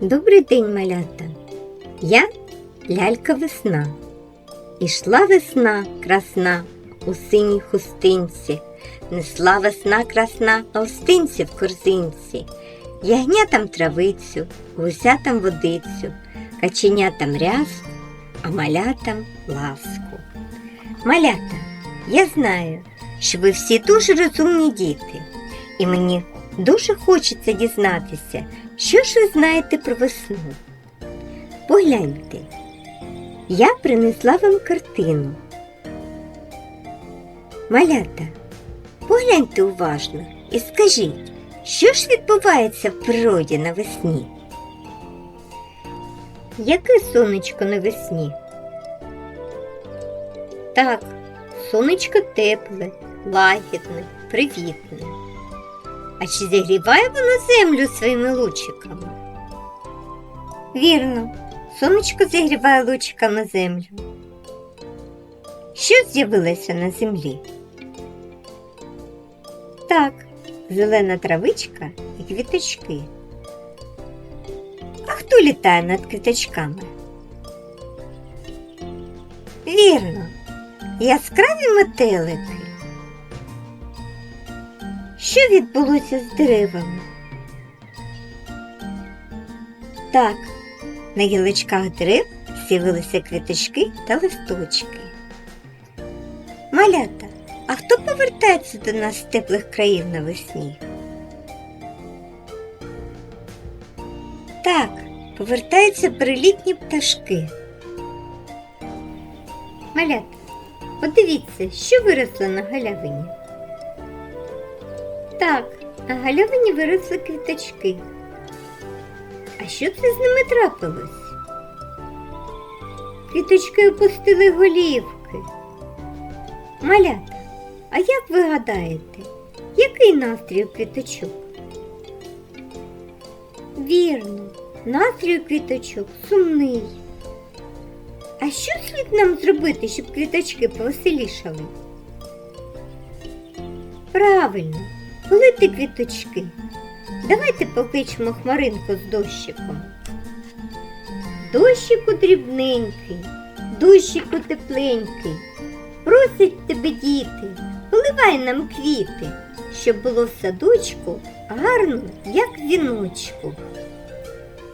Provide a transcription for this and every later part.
Добрий день, малята. Я лялька весна. Ішла весна красна у синій хустинці, несла весна красна на устинці в корзинці, ягнятам травицю, гусятам водицю, каченятам ряску, а малятам ласку. Малята, я знаю, що ви всі дуже розумні діти, і мені дуже хочеться дізнатися, що ж ви знаєте про весну. Погляньте, я принесла вам картину. Малята, погляньте уважно і скажіть, що ж відбувається в природі навесні? Яке сонечко навесні? Так, сонечко тепле, лагідне, привітне. А чи зігріває воно землю своїми лучиками? Вірно, сонечко зігріває лучиками землю. Що з'явилося на землі? Так, зелена травичка і квіточки. А хто літає над квіточками? Вірно, яскраві метелики. Що відбулося з деревами? Так, на гілочках дерев з'явилися квіточки та листочки. Малята, а хто повертається до нас з теплих країв навесні? Так, повертаються перелітні пташки. Малята, подивіться, що виросло на галявині. Так, на галявині виросли квіточки. А що це з ними трапилось? Квіточки опустили голівки. Малята, а як ви гадаєте, який настрій у квіточок? Вірно, настрій у квіточок сумний. А що слід нам зробити, щоб квіточки повеселішали? Правильно, полити квіточки. Давайте покличемо хмаринку з дощиком. Дощику дрібненький, дощику тепленький. Просять тебе діти, поливай нам квіти, щоб було в садочку гарно, як віночку.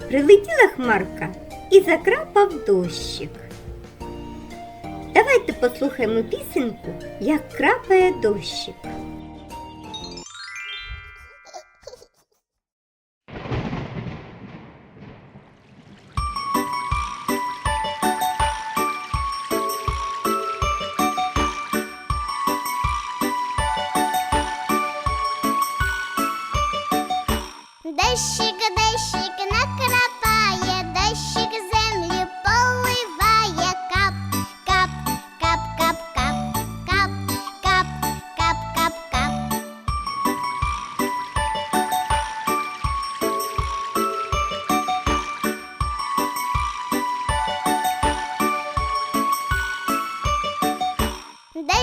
Прилетіла хмарка і закрапав дощик. Давайте послухаємо пісеньку, як крапає. Дощик,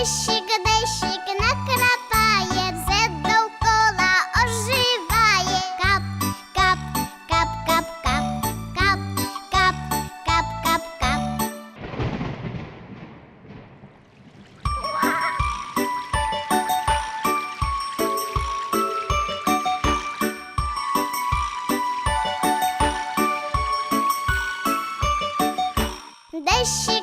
Дощик, дощик накрапає, все довкола оживає. Кап, кап, кап, кап, кап, кап, кап, кап, кап, кап. Дощик,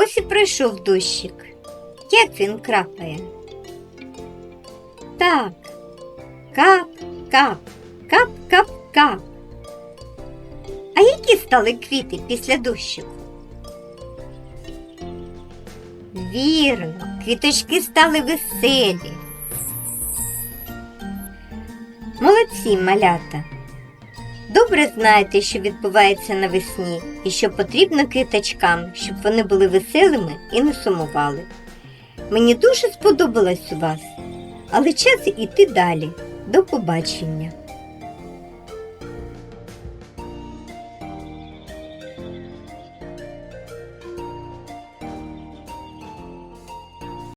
Ось і пройшов дощик. Як він крапає? Так. Кап, кап, кап, кап, кап. А які стали квіти після дощику? Вірно, квіточки стали веселі. Молодці, малята. Добре знаєте, що відбувається навесні і що потрібно китачкам, щоб вони були веселими і не сумували. Мені дуже сподобалось у вас, але час іти далі. До побачення.